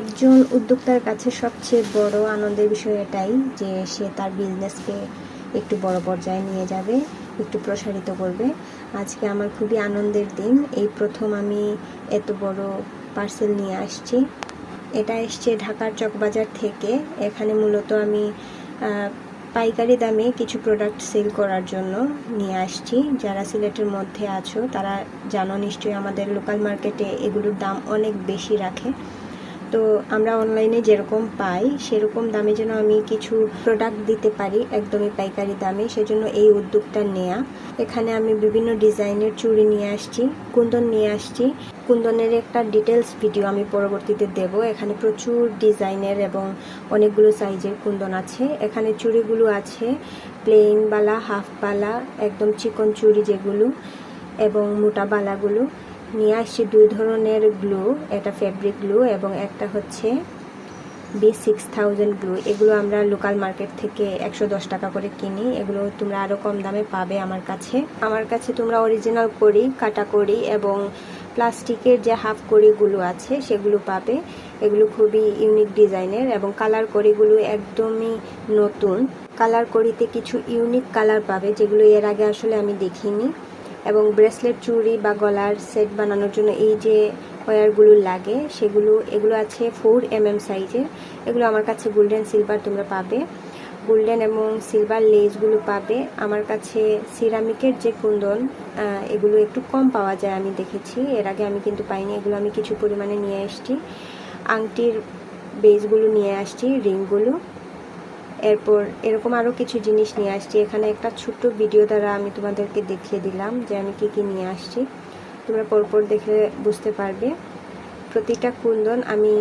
একজন উদ্যোক্তার কাছে সবচেয়ে বড় আনন্দের বিষয় এটাই যে সে তার বিজনেসকে একটু বড় পর্যায়ে নিয়ে যাবে, একটু প্রসারিত করবে। আজকে আমার খুবই আনন্দের দিন। এই প্রথম আমি এত বড় পার্সেল নিয়ে আসছি। এটা এসছে ঢাকার চকবাজার থেকে। এখানে মূলত আমি পাইকারি দামে কিছু প্রোডাক্ট সেল করার জন্য নিয়ে আসছি। যারা সিলেটের মধ্যে আছো, তারা জানো নিশ্চয়ই আমাদের লোকাল মার্কেটে এগুলোর দাম অনেক বেশি রাখে। তো আমরা অনলাইনে যেরকম পাই, সেরকম দামে যেন আমি কিছু প্রোডাক্ট দিতে পারি, একদমই পাইকারি দামে। সেজন্য এই উদ্যোগটা নেয়া। এখানে আমি বিভিন্ন ডিজাইনের চুড়ি নিয়ে আসছি, কুন্দন নিয়ে আসছি। কুন্দনের একটা ডিটেলস ভিডিও আমি পরবর্তীতে দেব। এখানে প্রচুর ডিজাইনের এবং অনেকগুলো সাইজের কুন্দন আছে। এখানে চুড়িগুলো আছে প্লেন বালা হাফ বালা, একদম চিকন চুড়ি যেগুলো এবং মোটা বালাগুলো। নিয়ে আসছি দুই ধরনের গ্লু এটা ফেব্রিক গ্লু এবং একটা হচ্ছে বি সিক্স থাউজেন্ড গ্লু। এগুলো আমরা লোকাল মার্কেট থেকে একশো দশ টাকা করে কিনি। এগুলো তোমরা আরও কম দামে পাবে আমার কাছে। আমার কাছে তোমরা অরিজিনাল করি, কাটা করি এবং প্লাস্টিকের যে হাফ কড়িগুলো আছে, সেগুলো পাবে। এগুলো খুবই ইউনিক ডিজাইনের এবং কালার কড়িগুলো একদমই নতুন। কালার কড়িতে কিছু ইউনিক কালার পাবে, যেগুলো এর আগে আসলে আমি দেখিনি। এবং ব্রেসলেট চুড়ি বা গলার সেট বানানোর জন্য এই যে ওয়্যারগুলো লাগে, সেগুলো, এগুলো আছে ফোর এম এম সাইজের এগুলো আমার কাছে গোল্ডেন সিলভার তোমরা পাবে। গোল্ডেন এবং সিলভার লেসগুলো পাবে। আমার কাছে সিরামিকের যে কুন্দন এগুলো একটু কম পাওয়া যায় আমি দেখেছি। এর আগে আমি কিন্তু পাইনি, এগুলো আমি কিছু পরিমাণে নিয়ে এসেছি। আংটির বেসগুলো নিয়ে আসছি রিংগুলো এরপর এরকম আরও কিছু জিনিস নিয়ে আসছি। এখানে একটা ছোট্ট ভিডিও দ্বারা আমি তোমাদেরকে দেখিয়ে দিলাম যে আমি কি কি নিয়ে আসছি। তোমরা পরপর দেখে বুঝতে পারবে। প্রতিটা কুন্দন আমি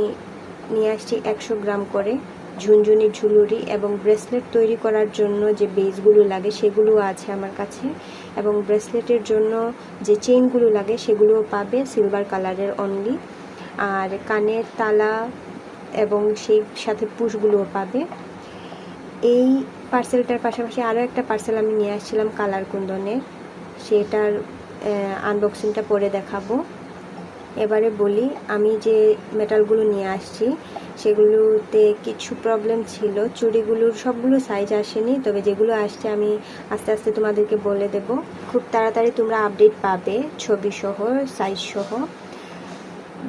নিয়ে আসছি একশো গ্রাম করে। ঝুনঝুনি ঝুলুরি এবং ব্রেসলেট তৈরি করার জন্য যে বেসগুলো লাগে সেগুলো আছে আমার কাছে। এবং ব্রেসলেটের জন্য যে চেইনগুলো লাগে সেগুলোও পাবে সিলভার কালারের অনলি আর কানের তালা এবং সেই সাথে পুশগুলোও পাবে। এই পার্সেলটার পাশাপাশি আরও একটা পার্সেল আমি নিয়ে আসছিলাম কালার কুন্দনের। সেটার আনবক্সিংটা পরে দেখাবো। এবারে বলি, আমি যে মেটালগুলো নিয়ে আসছি, সেগুলোতে কিছু প্রবলেম ছিল। চুড়িগুলোর সবগুলো সাইজ আসেনি, তবে যেগুলো আসছে আমি আস্তে আস্তে তোমাদেরকে বলে দেব। খুব তাড়াতাড়ি তোমরা আপডেট পাবে, ছবি সহ সাইজ সহ।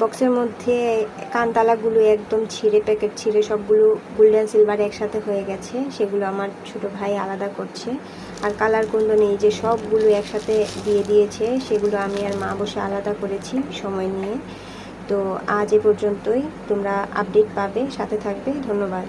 বক্সের মধ্যে কানতালাগুলো একদম ছিঁড়ে প্যাকেট ছিঁড়ে সবগুলো গোল্ডেন সিলভার একসাথে হয়ে গেছে। সেগুলো আমার ছোট ভাই আলাদা করছে। আর কালার কুন্দন নেই, যে সবগুলো একসাথে দিয়ে দিয়েছে, সেগুলো আমি আর মা বসে আলাদা করেছি সময় নিয়ে। তো আজ এ পর্যন্তই, তোমরা আপডেট পাবে, সাথে থাকবে, ধন্যবাদ।